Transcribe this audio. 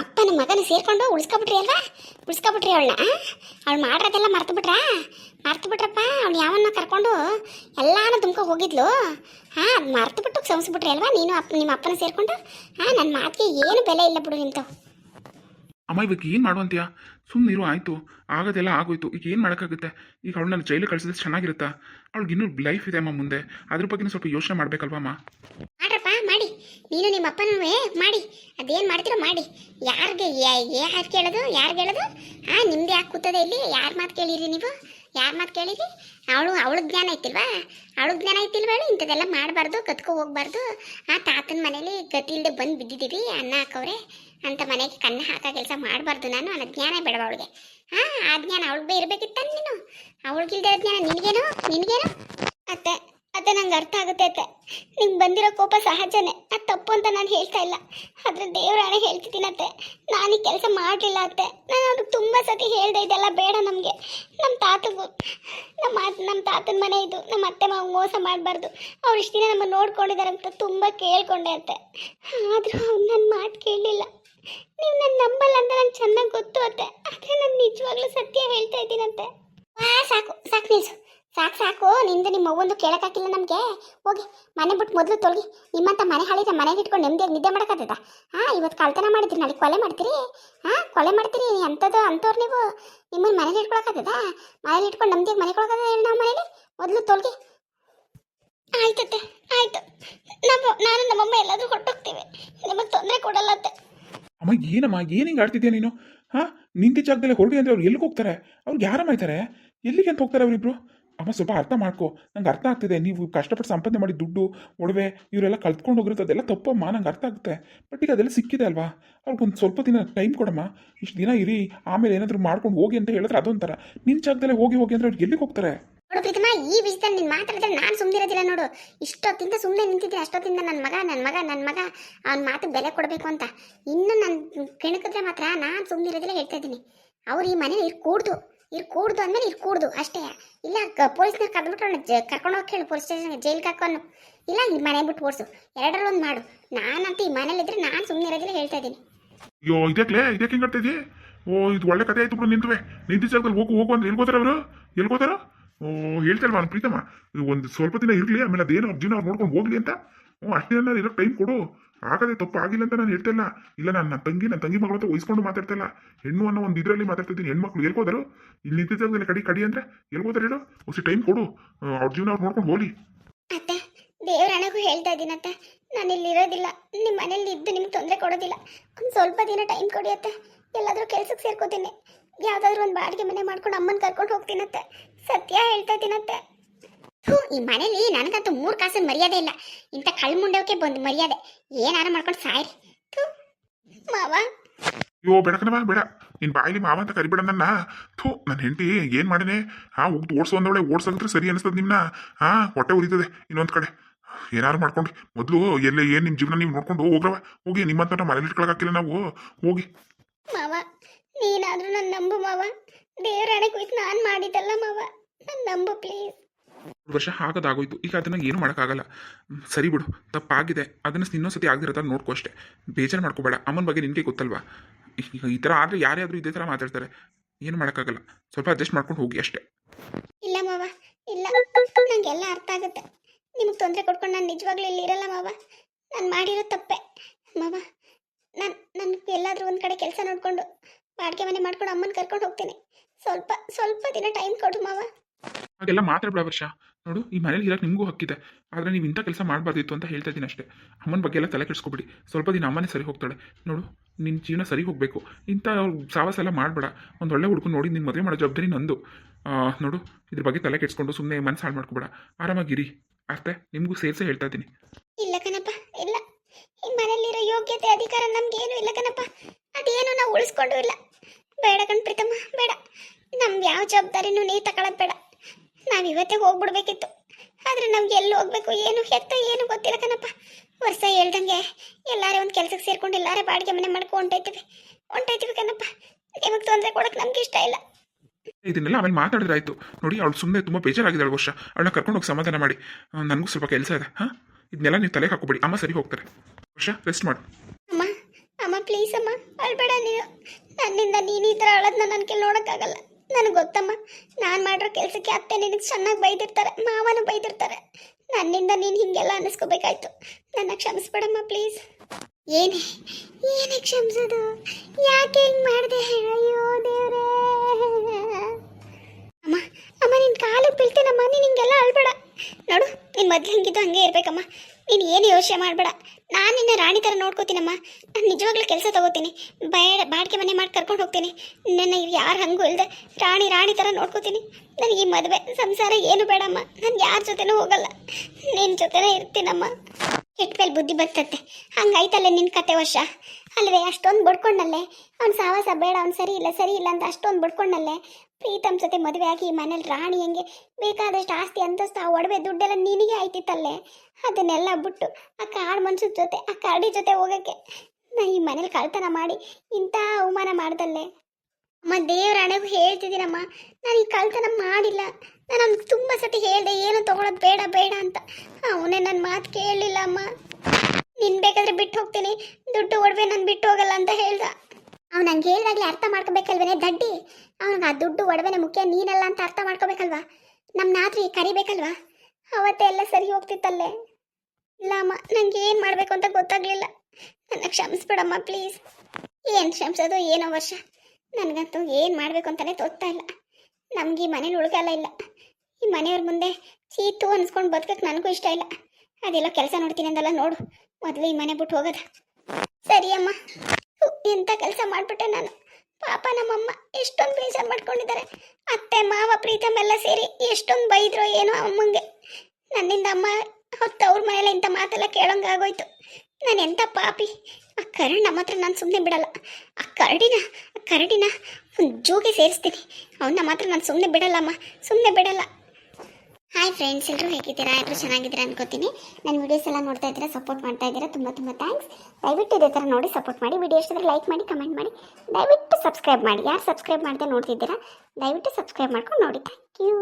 ಅಪ್ಪನ ಮಗನ ಸೇರ್ಕೊಂಡು ಉಳಿಸ್ಕೊಬಿಟ್ರಿ ಅಲ್ವಾ? ಉಳಿಸ್ಕೊಬಿಟ್ರಿ ಅವಳನ್ನ ಅವಳು ಮಾಡ್ರದೆಲ್ಲ ಮರ್ತು ಬಿಟ್ರಾ ಮರ್ತು ಬಿಟ್ರಪ್ಪ ಅವ್ನು ಯಾವನ್ನ ಕರ್ಕೊಂಡು ಎಲ್ಲಾನ ತುಂಬ್ಕೊ ಹೋಗಿದ್ಲು. ಹಾಂ ಅದು ಮರ್ತು ಬಿಟ್ಟು ಸಂಸ್ಬಿಟ್ರಿ ಅಲ್ವಾ ನೀನು ಅಪ್ಪ ನಿಮ್ಮ ಅಪ್ಪನ ಸೇರ್ಕೊಂಡು? ಹಾಂ ನನ್ನ ಮಾತಿಗೆ ಏನು ಬೆಲೆ ಇಲ್ಲ ಬಿಡು ನಿಂತು. ಅಮ್ಮ ಇವಾಗ ಏನು ಮಾಡುವಂತೀಯ? ಸುಮ್ಮನೆ ಇರು ಆಯಿತು. ಆಗೋದೆಲ್ಲ ಆಗೋಯ್ತು. ಈಗ ಏನು ಮಾಡೋಕ್ಕಾಗುತ್ತೆ? ಈಗ ಅವಳು ನಾನು ಜೈಲಿಗೆ ಕಳಿಸಿದ್ರೆ ಚೆನ್ನಾಗಿರುತ್ತಾ? ಅವಳಿಗೆ ಇನ್ನೂ ಲೈಫ್ ಇದೆ ಅಮ್ಮ ಮುಂದೆ. ಅದ್ರ ಬಗ್ಗೆ ಸ್ವಲ್ಪ ಯೋಚನೆ ಮಾಡಬೇಕಲ್ವಾ ಅಮ್ಮ? ಮಾಡ್ರಪ್ಪ ಮಾಡಿ. ನೀನು ನಿಮ್ಮ ಅಪ್ಪನೂ ಮಾಡಿ. ಅದೇನು ಮಾಡ್ತೀರೋ ಮಾಡಿ. ಯಾರಿಗೆ ಯಾರು ಕೇಳೋದು, ಯಾರು ಹೇಳೋದು ಹಾಂ ನಿಮ್ದು ಯಾಕೆ ಕೂತದೆ ಇಲ್ಲಿ? ಯಾರ ಮಾತು ಕೇಳಿರಿ ನೀವು? ಯಾರ ಮಾತು ಕೇಳಿರಿ? ಅವಳು ಅವಳು ಜ್ಞಾನ ಐತಿಲ್ವಾ? ಅವಳು ಜ್ಞಾನ ಐತಿಲ್ವಾ ಹೇಳಿ? ಇಂಥದ್ದೆಲ್ಲ ಮಾಡಬಾರ್ದು, ಕತ್ಕೊ ಹೋಗ್ಬಾರ್ದು. ಆ ತಾತನ ಮನೇಲಿ ಗತಿ ಬಂದು ಬಿದ್ದಿದ್ದೀವಿ ಅನ್ನ ಹಾಕವ್ರೆ. ಅಂತ ಮನೆಗೆ ಕಣ್ಣ ಹಾಕೋ ಕೆಲಸ ಮಾಡಬಾರ್ದು ನಾನು ಅನ್ನೋ ಜ್ಞಾನ ಬೇಡವ ಅವಳಿಗೆ. ಹಾಂ ಆ ಜ್ಞಾನ ಅವಳಿಗೆ ಇರಬೇಕಿತ್ತ ನೀನು? ಅವಳಿಗಿಲ್ದೇ ಜ್ಞಾನ ನಿನಗೇನು? ನಿನಗೇನು? ಅತ್ತೆ ಅತ್ತೆ ನಂಗೆ ಅರ್ಥ ಆಗುತ್ತೆ ಅತ್ತೆ. ನಿಮ್ಗೆ ಬಂದಿರೋ ಕೋಪ ಸಹಜನೇ. ಅದು ತಪ್ಪು ಅಂತ ನಾನು ಹೇಳ್ತಾ ಇಲ್ಲ. ಆದರೆ ದೇವರಾಣೆ ಹೇಳ್ತಿದ್ದೀನತ್ತೆ ನಾನು ಈ ಕೆಲಸ ಮಾಡಲಿಲ್ಲ ಅತ್ತೆ. ನಾನು ಅವ್ರಿಗೆ ತುಂಬ ಸತಿ ಹೇಳ್ದೆ, ಇದೆಲ್ಲ ಬೇಡ ನಮಗೆ. ನಮ್ಮ ತಾತಗೂ, ನಮ್ಮ ನಮ್ಮ ತಾತನ ಮನೆ ಇದು. ನಮ್ಮ ಅತ್ತೆ ಮಾವ ಮೋಸ ಮಾಡಬಾರ್ದು. ಅವ್ರು ಇಷ್ಟು ದಿನ ನಮ್ಮನ್ನು ನೋಡ್ಕೊಂಡಿದ್ದಾರೆ ಅಂತ ತುಂಬ ಕೇಳ್ಕೊಂಡೆ ಅತ್ತೆ. ಆದರೂ ಅವ್ನು ನನ್ನ ಮಾತು ಕೇಳಲಿಲ್ಲ. ನೀವು ನನ್ನ ನಂಬಲ್ಲ ಅಂತ ನಂಗೆ ಚೆನ್ನಾಗಿ ಗೊತ್ತು ಅತ್ತೆ. ಆದರೆ ನಾನು ನಿಜವಾಗ್ಲೂ ಸತ್ಯ ಹೇಳ್ತಾ ಇದ್ದೀನಂತೆ ಸಾಕು ಸಾಕು ನಿಲ್ಸು. ಸಾಕು ಸಾಕು, ನಿಂದು ನಿಮ್ಮ ಅವ್ವಂದು ಕೇಳಕ್ಕಾಗಿಲ್ಲ ನಮಗೆ. ಹೋಗಿ, ಮನೆ ಬಿಟ್ಟು ಮೊದಲು ತೊಳಗಿ. ನಿಮ್ಮಂತ ಮನೆ ಹಾಳಿದ್ರೆ ಮನೆಗೆ ಇಟ್ಕೊಂಡು ನೆಮ್ಮದಿಯಾಗಿ ನಿದ್ದೆ ಮಾಡೋಕ್ಕಾಗ್ತದ? ಹಾಂ ಇವತ್ತು ಕಳ್ತನ ಮಾಡಿದ್ರಿ, ನಾಳೆ ಕೊಲೆ ಮಾಡ್ತೀರಿ? ಹಾಂ, ಕೊಲೆ ಮಾಡ್ತೀರಿ ಅಂಥದ್ದು ಅಂಥವ್ರು ನೀವು. ನಿಮ್ಮನ್ನ ಮನೇಲಿ ಇಟ್ಕೊಳಕ್ಕಾಗ್ತದ? ಮನೇಲಿ ಇಟ್ಕೊಂಡು ನೆಮ್ಮದಿಯಾಗಿ ಮನೆ ಕೊಳಕದ ಹೇಳಿ ನಾವು ಮನೇಲಿ? ಮೊದಲು ತೊಳಗಿ. ಆಯ್ತತ್ತೆ ಆಯಿತು. ನಮ್ಮ ನಾನು ನಮ್ಮಮ್ಮ ಎಲ್ಲಾದರೂ ಹೊಟ್ಟೋಗ್ತೀವಿ ನಿಮಗೆ ತೊಂದರೆ ಕೊಡಲ್ಲ ಅತ್ತೆ. ಅಮ್ಮ, ಏನಮ್ಮ, ಏನು ಹಿಂಗೆ ಆಡ್ತಿದ್ಯಾ ನೀನು? ಹಾಂ ನಿಂತಿ ಜಾಗದಲ್ಲಿ ಹೊರಡಿ ಅಂದರೆ ಅವ್ರು ಎಲ್ಲಿಗೆ ಹೋಗ್ತಾರೆ? ಅವ್ರಿಗೆ ಯಾರಮ್ಮ ಆಯ್ತಾರೆ ಎಲ್ಲಿಗೆ ಅಂತ ಹೋಗ್ತಾರೆ ಅವರಿಬ್ರು? ಅಮ್ಮ ಸ್ವಲ್ಪ ಅರ್ಥ ಮಾಡ್ಕೊ. ನಂಗೆ ಅರ್ಥ ಆಗ್ತಿದೆ. ನೀವು ಕಷ್ಟಪಟ್ಟು ಸಂಪಾದನೆ ಮಾಡಿ ದುಡ್ಡು, ಒಡವೆ, ಇವರೆಲ್ಲ ಕಲ್ತ್ಕೊಂಡು ಹೋಗಿರುತ್ತೆ ಅದೆಲ್ಲ ತಪ್ಪಮ್ಮ. ನಂಗೆ ಅರ್ಥ ಆಗುತ್ತೆ. ಬಟ್ ಈಗ ಅದೆಲ್ಲ ಸಿಕ್ಕಿದೆ ಅಲ್ವಾ? ಅವ್ರಿಗೊಂದು ಸ್ವಲ್ಪ ದಿನ ಟೈಮ್ ಕೊಡಮ್ಮ. ಇಷ್ಟು ದಿನ ಇರಿ, ಆಮೇಲೆ ಏನಾದರೂ ಮಾಡ್ಕೊಂಡು ಹೋಗಿ ಅಂತ ಹೇಳಿದ್ರೆ ಅದೊಂಥರ. ನಿನ್ನ ಜಾಗದಲ್ಲೇ ಹೋಗಿ ಹೋಗಿ ಅಂದ್ರೆ ಅವ್ರಿಗೆ ಎಲ್ಲಿಗೆ ಹೋಗ್ತಾರೆ? ನೋಡು ಪ್ರೀತಮ್ಮ, ಈ ವಿಷಯದಲ್ಲಿ ನೀನು ಮಾತಾಡಿದ್ರೆ ನಾನು ಸುಮ್ಮನಿರೋದಿಲ್ಲ ನೋಡು. ಇಷ್ಟೊತ್ತಿಂದ ಸುಮ್ಮನೆ ನಿಂತಿದ್ದೆ ಅಷ್ಟೊತ್ತಿಂದ ನನ್ನ ಮಗ ನನ್ನ ಮಗ ನನ್ನ ಮಗ. ಅವ್ನ ಮಾತು ಬೆಲೆ ಕೊಡಬೇಕು ಅಂತ. ಇನ್ನು ನಾನು ಕೆಣಕಿದ್ರೆ ಮಾತ್ರ ನಾನು ಸುಮ್ಮನಿರೋದಿಲ್ಲ ಹೇಳ್ತಾ ಇದ್ದೀನಿ. ಅವ್ರು ಈ ಮನೇಲಿ ಕೂಡ್ದು. ಇರ್ ಕೂಡ್ದು ಅಂದ್ರೆ ಇರ್ ಕೂಡ್ದು ಅಷ್ಟೇ. ಇಲ್ಲ ಪೊಲೀಸ್ನ ಕರೆದ್ಬಿಟ್ಟು ಅವ್ನ ಕರ್ಕೊಂಡು ಹೋಗಿ ಹೇಳು ಪೊಲೀಸ್ ಸ್ಟೇಷನ್ಗೆ, ಜೈಲ್ಗೆ ಹಾಕೋನು. ಇಲ್ಲ, ಈ ಮನೆ ಬಿಟ್ಟು ಓಡಿಸು. ಎರಡರಲ್ಲಿ ಒಂದು ಮಾಡು. ನಾನಂತೂ ಈ ಮನೇಲಿದ್ರೆ ನಾನು ಸುಮ್ಮನೆ ಇರೋದಿಲ್ಲ ಹೇಳ್ತಾ ಇದ್ದೀನಿ. ಅಯ್ಯೋ ಇದಕ್ಲೇ ಇದಕ್ಕೆ ಹಿಂಗೆ ಆಡ್ತಿದ್ದಿ ಓ, ಇದು ಒಳ್ಳೆ ಕತೆ ಆಯ್ತು ಬಿಡು, ನಿಂತುವೆ. ನಿಂತ ಜಾಗದಲ್ಲಿ ಹೋಗು ಹೋಗು ಅಂತ ಎಲ್ಗೋತಾರ ಅವರು? ಎಲ್ಗೋತಾರ ಓ ಹೇಳ್ತಲ್ವಾ ಪ್ರೀತಮ್ಮ? ಒಂದು ಸ್ವಲ್ಪ ದಿನ ಇರಲಿ, ಆಮೇಲೆ ಅದೇನು ಅರ್ಜುನ ಅವ್ರು ನೋಡ್ಕೊಂಡು ಹೋಗ್ಲಿ ಅಂತ? ಓ, ಅಷ್ಟೇ ಇರೋ ಟೈಮ್ ಕೊಡು. ಆಗದೆ ತಪ್ಪು ಆಗಿಲ್ಲ ಅಂತ ನಾನು ಹೇಳ್ತಾ ಇಲ್ಲ. ಇಲ್ಲ ನಾನು ನನ್ನ ತಂಗಿ ನನ್ನ ತಂಗಿ ಮಗಳ ಹತ್ರ ವಹಿಸ್ಕೊಂಡು ಮಾತಾಡ್ತಾ ಇಲ್ಲ. ಹೆಣ್ಣು ಅನ್ನೋ ಒಂದು ಇದರಲ್ಲಿ ಮಾತಾಡ್ತಿದ್ದೀನಿ. ಹೆಣ್ಮಕ್ಳು ಎಲ್ಕೋದರು ಇಲ್ಲಿ ನಿಂತಿದ್ದ ಜಾಗದಲ್ಲಿ ಕಡಿ ಕಡಿ ಅಂದ್ರೆ ಎಲ್ಗೋತಾರೆ ಹೇಳು? ಒಸಿ ಟೈಮ್ ಕೊಡು. ಅವ್ರ ಜೀವನ ಅವ್ರು ನೋಡ್ಕೊಂಡು ಹೋಗಿ ಅತ್ತೆ ದೇವರಣೆಗೂ ಹೇಳ್ತಾ ಇದ್ದೀನತ್ತೆ ನಾನು ಇಲ್ಲಿ ಇರೋದಿಲ್ಲ. ನಿಮ್ಮ ಮನೇಲಿ ಇದ್ದು ನಿಮ್ಗೆ ತೊಂದರೆ ಕೊಡೋದಿಲ್ಲ. ಒಂದು ಸ್ವಲ್ಪ ದಿನ ಟೈಮ್ ಕೊಡಿ ಅತ್ತೆ. ಎಲ್ಲಾದರೂ ಕೆಲ್ಸಕ್ಕೆ ಸೇರ್ಕೋತೀನಿ. ಯಾವುದಾದ್ರೂ ಒಂದು ಬಾಡಿಗೆ ಮನೆ ಮಾಡ್ಕೊಂಡು ಅಮ್ಮನ ಕರ್ಕೊಂಡು ಹೋಗ್ತೀನತ್ತೆ ಸತ್ಯ ಹೇಳ್ತಾ ಇದ್ದೀನತ್ತೆ ಈ ಮನೇಲಿ ನನಗಂತೂ ಮೂರು ಕಾಸಿನ ಮರ್ಯಾದೆ ಇಲ್ಲ. ಇಂಥ ಕಳ್ಳ ಬಂದ್ ಮರ್ಯಾದೆ. ಏನಾರ ಮಾಡ್ಕೊಂಡು ಸಾಯ್ರಿ. ಥು ಮಾವ. ಅಯ್ಯೋ ಬೇಡಕನವ ಬೇಡ. ನಿನ್ ಬಾಯಿಲಿ ಮಾವ ಅಂತ ಕರಿಬೇಡ ನನ್ನ. ಥೂ ನನ್ನ ಹೆಂಡತಿ ಏನು ಮಾಡಿದೆ ಹಾ ಉಗ್ದು ಓಡಿಸೋ ಅಂದವಳೆ ಓಡ್ಸಂದ್ರೆ ಸರಿ ಅನಿಸ್ತದ ನಿಮ್ನ. ಹಾ ಹೊಟ್ಟೆ ಉರಿತದೆ ಇನ್ನೊಂದು ಕಡೆ. ಏನಾರು ಮಾಡ್ಕೊಂಡು ಮೊದಲು ಎಲ್ಲ ಏನು ನಿಮ್ ಜೀವನ ನೀವು ನೋಡ್ಕೊಂಡು ಹೋಗ್ರವ ಹೋಗಿ ನಿಮ್ಮಂತ ಮನೇಲಿ ಇಟ್ಕೊಳಕ್ಕಾಗಿಲ್ಲ ನಾವು. ಹೋಗಿ. ಮಾವ ನೀನಾದರೂ ನನ್ನ ನಂಬು ಮಾವ. ದೇವರಾಣೆ ಕುಯ್ತು ನಾನು ಮಾಡಿದ್ದಲ್ಲ ಮಾವ. ನನ್ನ ನಂಬು ಪ್ಲೀಸ್. ವರ್ಷ ಆಗೋದಾಗೋಯ್ತು ಈಗ ಅದನ್ನ ಏನು ಮಾಡೋಕ್ಕಾಗಲ್ಲ. ಸರಿ ಬಿಡು. ತಪ್ಪಾಗಿದೆ. ಅದನ್ನ ಇನ್ನೊಂದ್ಸತಿ ಆಗದಿರೋ ಥರ ನೋಡ್ಕೋ ಅಷ್ಟೇ. ಬೇಜಾರು ಮಾಡ್ಕೋಬೇಡ. ಅಮ್ಮನ ಬಗ್ಗೆ ನಿನಗೆ ಗೊತ್ತಲ್ವಾ? ಈಗ ಈ ಥರ ಆದರೆ ಯಾರೇ ಇದೇ ಥರ ಮಾತಾಡ್ತಾರೆ. ಏನು ಮಾಡೋಕ್ಕಾಗಲ್ಲ. ಸ್ವಲ್ಪ ಅಡ್ಜಸ್ಟ್ ಮಾಡ್ಕೊಂಡು ಹೋಗಿ ಅಷ್ಟೇ. ಇಲ್ಲ ಮಾವ. ಇಲ್ಲ. ನನಗೆಲ್ಲ ಅರ್ಥ ಆಗುತ್ತೆ. ನಿಮ್ಗೆ ತೊಂದರೆ ಕೊಡ್ಕೊಂಡು ನಾನು ನಿಜವಾಗ್ಲೂ ಇಲ್ಲಿ ಇರಲ್ಲ ಮಾವ. ನಾನು ಮಾಡಿರೋ ತಪ್ಪೆ. ಮಾವ, ನಾನು ನನ್ನ ಎಲ್ಲಾದರೂ ಒಂದು ಕಡೆ ಕೆಲಸ ನೋಡಿಕೊಂಡು ಬಾಡಿಗೆ ಮನೆ ಮಾಡ್ಕೊಂಡು ಅಮ್ಮನ ಕರ್ಕೊಂಡು ಹೋಗ್ತೀನಿ. ಸ್ವಲ್ಪ ಸ್ವಲ್ಪ ದಿನ ಟೈಮ್ ಕೊಡು ಮಾವ. ಹಾಗೆಲ್ಲ ಮಾತಾಡ್ಬೇಡ ವರ್ಷ. ನೋಡು, ಈ ಮನೇಲಿ ಇರೋಕೆ ನಿಮಗೂ ಹಕ್ಕಿದೆ. ಆದರೆ ನೀವು ಇಂಥ ಕೆಲಸ ಮಾಡಬಾರ್ದಿತ್ತು ಅಂತ ಹೇಳ್ತಾ ಇದ್ದೀನಿ ಅಷ್ಟೇ. ಅಮ್ಮನ ಬಗ್ಗೆ ಎಲ್ಲ ತಲೆ ಕೆಡಿಸ್ಕೊಬಿಡಿ. ಸ್ವಲ್ಪ ದಿನ ಅಮ್ಮನೇ ಸರಿ ಹೋಗ್ತಾಳೆ. ನೋಡು ನಿನ್ನ ಜೀವನ ಸರಿ ಹೋಗಬೇಕು. ಇಂಥ ಸಾಹಸ ಎಲ್ಲ ಮಾಡಬೇಡ. ಒಂದು ಒಳ್ಳೆ ಹುಡುಗನ ನೋಡಿ ನಿನ್ನ ಮದುವೆ ಮಾಡೋ ಜವಾಬ್ದಾರಿ ನಂದು. ನೋಡು, ಇದ್ರ ಬಗ್ಗೆ ತಲೆ ಕೆಡಿಸ್ಕೊಂಡು ಸುಮ್ಮನೆ ಮನಸ್ಸು ಹಾಳು ಮಾಡ್ಕೊಬೇಡ. ಆರಾಮಾಗಿರಿ. ಅಷ್ಟೇ, ನಿಮಗೂ ಸೇರಿಸೇ ಹೇಳ್ತಾ ಇದ್ದೀನಿ ಇಲ್ಲ ಕಣಪ್ಪ, ಇಲ್ಲ. ಈ ಮನೆಯಲ್ಲಿರೋ ಯೋಗ್ಯತೆ, ಅಧಿಕಾರ ನಮ್ಗೇನು ಇಲ್ಲ ಕಣಪ್ಪ. ಅದೇನು ನಾವು ಉಳಿಸ್ಕೊಂಡು ಇಲ್ಲ. ಬೇಡ ಕಣ್ ಪ್ರೀತಮ್ಮ, ಬೇಡ. ನಮ್ಗೆ ಯಾವ ಜವಾಬ್ದಾರಿನೂ ನೀ ತಗೊಳ್ಳೋದು ಬೇಡ. ನಾವು ಇವತ್ತೇ ಹೋಗ್ಬಿಡ್ಬೇಕಿತ್ತು. ಆದ್ರೆ ನಮ್ಗೆ ಎಲ್ಲಿ ಹೋಗ್ಬೇಕು ಏನು ಎತ್ತ ಏನು ಗೊತ್ತಿಲ್ಲ ಕಣಪ್ಪ. ವರ್ಷ ಹೇಳ್ದಂಗೆ ಎಲ್ಲಾರೇ ಒಂದು ಕೆಲಸಕ್ಕೆ ಸೇರ್ಕೊಂಡು ಎಲ್ಲಾರೇ ಬಾಡಿಗೆ ಮನೆ ಮಾಡ್ಕೊಂಡು ಹೊಂಟೈತೀವಿ. ಹೊಂಟೈತೀವಿ ಕಣಪ್ಪ. ನಿಮಗೆ ತೊಂದರೆ ಕೊಡೋಕೆ ನಮ್ಗೆ ಇಷ್ಟ ಇಲ್ಲ. ಇದನ್ನೆಲ್ಲ ಆಮೇಲೆ ಮಾತಾಡಿದ್ರೆ ಆಯಿತು ನೋಡಿ ಅವಳು ಸುಮ್ಮನೆ ತುಂಬ ಬೇಜಾರಾಗಿದ್ದಾಳೆ ವರ್ಷ. ಅವಳನ್ನ ಕರ್ಕೊಂಡು ಹೋಗಿ ಸಮಾಧಾನ ಮಾಡಿ. ನನಗೂ ಸ್ವಲ್ಪ ಕೆಲಸ ಇದೆ. ಹಾ? ಇದನ್ನೆಲ್ಲ ನೀವು ತಲೆಗೆ ಹಾಕೋಬೇಡಿ. ಅಮ್ಮ ಸರಿ ಹೋಗ್ತಾರೆ. ವರ್ಷ ರೆಸ್ಟ್ ಮಾಡು. ಅಮ್ಮ ಅಮ್ಮ ಪ್ಲೀಸ್ ಅಮ್ಮ. ಅಳ್ಬೇಡ ನೀನು. ನನ್ನಿಂದ ನೀನು ಈ ಥರ ಅಳೋದನ್ನ ನೋಡಕ್ಕಾಗಲ್ಲ ನೋಡೋಕ್ಕಾಗಲ್ಲ. ನನಗೆ ಗೊತ್ತಮ್ಮ ನಾನು ಮಾಡಿರೋ ಕೆಲಸಕ್ಕೆ ಅತ್ತೆ ನಿನಗೆ ಚೆನ್ನಾಗಿ ಬೈದಿರ್ತಾರೆ ಮಾವನು ಬೈದಿರ್ತಾರೆ. ನನ್ನಿಂದ ನೀನು ಹೀಗೆಲ್ಲ ಅನ್ನಿಸ್ಕೋಬೇಕಾಯ್ತು ನನ್ನ ಕ್ಷಮಿಸ್ಬೇಡಮ್ಮ ಪ್ಲೀಸ್. ಏನೇ ಏನೇ ಕ್ಷಮಿಸೋದು? ಯಾಕೆ ಹಿಂಗೆ ಮಾಡಿದೆ ಅಯ್ಯೋ ದೇವರೇ? ಅಮ್ಮ ಅಮ್ಮ ನಿನ್ನ ಕಾಲಿಗೆ ಬೀಳ್ತೇನಮ್ಮ ನೀನು ಹಿಂಗೆಲ್ಲ ಅಳ್ಬೇಡ. ನೋಡು ನೀನು ಮೊದ್ಲು ಹಿಂಗಿದ್ದು ಹಂಗೆ ಇರ್ಬೇಕಮ್ಮ. ನೀನು ಏನು ಯೋಚನೆ ಮಾಡಬೇಡ. ನಾನು ನಿನ್ನ ರಾಣಿ ಥರ ನೋಡ್ಕೋತೀನಮ್ಮ. ನಾನು ನಿಜವಾಗ್ಲೂ ಕೆಲಸ ತಗೋತೀನಿ. ಬೇಡ, ಬಾಡಿಗೆ ಮನೆ ಮಾಡಿ ಕರ್ಕೊಂಡು ಹೋಗ್ತೀನಿ. ನನ್ನ ಯಾರು ಹಂಗೂ ಇಲ್ಲದೆ ರಾಣಿ ರಾಣಿ ಥರ ನೋಡ್ಕೋತೀನಿ. ನನಗೆ ಈ ಮದುವೆ, ಸಂಸಾರ ಏನು ಬೇಡಮ್ಮ. ನಾನು ಯಾರ ಜೊತೆನೂ ಹೋಗಲ್ಲ. ನಿನ್ನ ಜೊತೆನೇ ಇರ್ತೀನಮ್ಮ. ಕೆಟ್ಟ ಬುದ್ಧಿ ಬರ್ತತ್ತೆ ಹಂಗಾಯ್ತಲ್ಲ ನಿನ್ನ ಕತೆ ವರ್ಷ? ಅಲ್ವೇ, ಅಷ್ಟೊಂದು ಬಡ್ಕೊಂಡಲ್ಲೇ? ಅವ್ನು ಸಾವಾಸ ಬೇಡ, ಅವ್ನು ಸರಿ ಇಲ್ಲ ಸರಿ ಇಲ್ಲ ಅಂತ ಅಷ್ಟೊಂದು ಬಡ್ಕೊಂಡಲ್ಲೇ? ಪ್ರೀತಮ್ ಜೊತೆ ಮದುವೆ ಆಗಿ ಈ ಮನೇಲಿ ರಾಣಿ ಹೆಂಗೆ ಬೇಕಾದಷ್ಟು ಆಸ್ತಿ ಅಂತಸ್ತು ಆ ಒಡವೆ ದುಡ್ಡೆಲ್ಲ ನಿನಗೆ ಆಯ್ತಿತ್ತಲ್ಲೇ? ಅದನ್ನೆಲ್ಲ ಬಿಟ್ಟು ಆ ಕಾಡು ಮನ್ಸದ ಜೊತೆ, ಆ ಕಾಡಿ ಜೊತೆ ಹೋಗಕ್ಕೆ ನಾ ಈ ಮನೇಲಿ ಕಳ್ತನ ಮಾಡಿ ಇಂಥ ಅವಮಾನ ಮಾಡ್ದಲ್ಲೇ? ಅಮ್ಮ ದೇವರಾಣೆಗೂ ಹೇಳ್ತಿದ್ದೀನಮ್ಮ. ನಾನು ಈ ಕಳ್ತನ ಮಾಡಿಲ್ಲ. ನಾನು ಅವ್ನಿಗೆ ತುಂಬ ಸತಿ ಹೇಳಿದೆ, ಏನು ತಗೊಳೋದು ಬೇಡ ಬೇಡ ಅಂತ. ಅವನೇ ನನ್ನ ಮಾತು ಕೇಳಲಿಲ್ಲ ಅಮ್ಮ. ನಿನ್ ಬೇಕಾದ್ರೆ ಬಿಟ್ಟು ಹೋಗ್ತೀನಿ. ದುಡ್ಡು ಒಡವೆ ನಾನು ಬಿಟ್ಟು ಹೋಗಲ್ಲ ಅಂತ ಹೇಳ್ದ. ಅವ್ನು ನಂಗೆ ಹೇಳಿದಾಗಲೇ ಅರ್ಥ ಮಾಡ್ಕೋಬೇಕಲ್ವನೇ, ದಡ್ಡಿ? ಅವ್ನಿಗೆ ಆ ದುಡ್ಡು ಒಡವೆನೆ ಮುಖ್ಯ, ನೀನಲ್ಲ ಅಂತ ಅರ್ಥ ಮಾಡ್ಕೋಬೇಕಲ್ವಾ? ನಮ್ಮ ನಾದ್ರಿ ಕರಿಬೇಕಲ್ವಾ? ಅವತ್ತೇ ಎಲ್ಲ ಸರಿ ಹೋಗ್ತಿತ್ತಲ್ಲೇ. ಇಲ್ಲ ಅಮ್ಮ, ನಂಗೆ ಏನು ಮಾಡಬೇಕು ಅಂತ ಗೊತ್ತಾಗ್ಲಿಲ್ಲ. ನನ್ನ ಕ್ಷಮಿಸ್ಬಿಡಮ್ಮ, ಪ್ಲೀಸ್. ಏನು ಕ್ಷಮಿಸೋದು, ಏನೋ ವರ್ಷ. ನನಗಂತೂ ಏನು ಮಾಡಬೇಕು ಅಂತಲೇ ತೋರ್ತಾ ಇಲ್ಲ. ನಮ್ಗೆ ಈ ಮನೇಲಿ ಉಳ್ಗಾಲ ಇಲ್ಲ. ಈ ಮನೆಯವ್ರ ಮುಂದೆ ಚೀತು ಅನ್ಸ್ಕೊಂಡು ಬದುಕಕ್ಕೆ ನನಗೂ ಇಷ್ಟ ಇಲ್ಲ. ಅದೆಲ್ಲ ಕೆಲಸ ನೋಡ್ತೀನಿ ಅಂದಲ್ಲ, ನೋಡು. ಮೊದಲು ಈ ಮನೆ ಬಿಟ್ಟು ಹೋಗೋದ. ಸರಿ ಅಮ್ಮ. ಎಂಥ ಕೆಲಸ ಮಾಡಿಬಿಟ್ಟೆ ನಾನು. ಪಾಪ ನಮ್ಮಮ್ಮ ಎಷ್ಟೊಂದು ಬೇಜಾರು ಮಾಡ್ಕೊಂಡಿದ್ದಾರೆ. ಅತ್ತೆ, ಮಾವ, ಪ್ರೀತಮ್ ಎಲ್ಲ ಸೇರಿ ಎಷ್ಟೊಂದು ಬೈದ್ರು ಏನೋ ಅಮ್ಮಂಗೆ. ನನ್ನಿಂದ ಅಮ್ಮ ಹೊತ್ತು ಅವ್ರ ಮನೆಯಲ್ಲ ಇಂಥ ಮಾತೆಲ್ಲ ಕೇಳೋಂಗಾಗೋಯ್ತು. ನಾನು ಎಂಥ ಪಾಪಿ. ಆ ಕರಡ್ ನಮ್ಮ ನಾನು ಸುಮ್ಮನೆ ಬಿಡಲ್ಲ. ಆ ಕರಡಿನ ಆ ಕರಡಿನ ಒಂದು ಜೋಗೆ ಸೇರಿಸ್ತೀನಿ. ಅವನ್ನ ಮಾತ್ರ ನಾನು ಸುಮ್ಮನೆ ಬಿಡಲ್ಲಮ್ಮ ಸುಮ್ಮನೆ ಬಿಡಲ್ಲ. ಹಾಯ್ ಫ್ರೆಂಡ್ಸ್ ಎಲ್ಲರೂ ಹೇಗಿದ್ದೀರಾ? ಎಲ್ಲರೂ ಚೆನ್ನಾಗಿದ್ದೀರಾ ಅನ್ಕೋತೀನಿ ನನ್ನ ವಿಡಿಯೋಸ್ ಎಲ್ಲ ನೋಡ್ತಾ ಇದ್ದೀರಾ ಸಪೋರ್ಟ್ ಮಾಡ್ತಾ ಇದ್ದೀರಾ, ತುಂಬ ತುಂಬ ಥ್ಯಾಂಕ್ಸ್ ದಯವಿಟ್ಟು ಇದೇ ಥರ ನೋಡಿ ಸಪೋರ್ಟ್ ಮಾಡಿ ವಿಡಿಯೋ ಇಷ್ಟಿದ್ರೆ ಲೈಕ್ ಮಾಡಿ ಕಮೆಂಟ್ ಮಾಡಿ. ದಯವಿಟ್ಟು ಸಬ್ಸ್ಕ್ರೈಬ್ ಮಾಡಿ. ಯಾರು ಸಬ್ಸ್ಕ್ರೈಬ್ ಮಾಡ್ತಾ ನೋಡ್ತಿದ್ದೀರಾ, ದಯವಿಟ್ಟು ಸಬ್ಸ್ಕ್ರೈಬ್ ಮಾಡ್ಕೊಂಡು ನೋಡಿ. Thank you